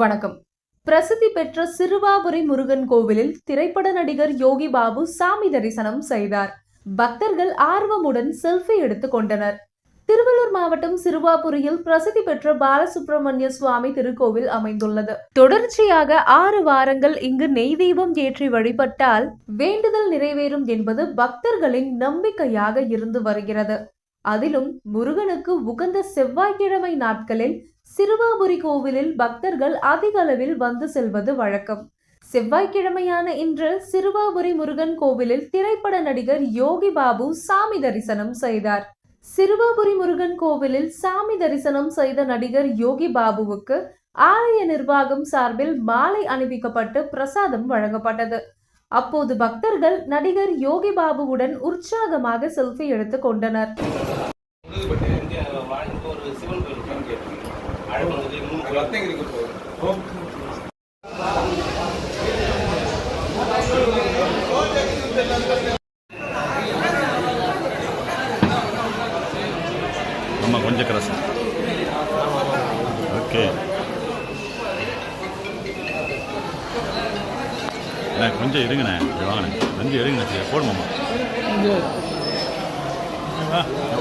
வணக்கம். பிரசித்தி பெற்ற சிறுவாபுரி முருகன் கோவிலில் திரைப்பட நடிகர் யோகி பாபு சாமி தரிசனம் செய்தார். பக்தர்கள் ஆர்வமுடன் செல்ஃபி எடுத்துக் கொண்டனர். திருவள்ளூர் மாவட்டம் சிறுவாபுரியில் பிரசித்தி பெற்ற பாலசுப்பிரமணிய சுவாமி திருக்கோவில் அமைந்துள்ளது. தொடர்ச்சியாக ஆறு வாரங்கள் இங்கு நெய் தீபம் ஏற்றி வழிபட்டால் வேண்டுதல் நிறைவேறும் என்பது பக்தர்களின் நம்பிக்கையாக இருந்து வருகிறது. அதிலும் முருகனுக்கு உகந்த செவ்வாய்க்கிழமை நாட்களில் சிறுவாபுரி கோவிலில் பக்தர்கள் அதிக அளவில் வந்து செல்வது வழக்கம். செவ்வாய்க்கிழமையான இன்று சிறுவாபுரி முருகன் கோவிலில் திரைப்பட நடிகர் யோகி பாபு சாமி தரிசனம் செய்தார். சிறுவாபுரி முருகன் கோவிலில் சாமி தரிசனம் செய்த நடிகர் யோகி பாபுவுக்கு ஆலய நிர்வாகம் சார்பில் மாலை அணிவிக்கப்பட்டு பிரசாதம் வழங்கப்பட்டது. அப்போது பக்தர்கள் நடிகர் யோகி பாபுவுடன் உற்சாகமாக செல்ஃபி எடுத்துக் கொண்டனர். ஒரு சிவன் கோயில் கொஞ்சம் ஓகே. அண்ணா கொஞ்சம் இருங்கண்ணே. இப்படி வாங்கண்ணே. கொஞ்சம் இருங்கண்ணே போடுமாம்மா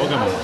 ஓகே மாமா.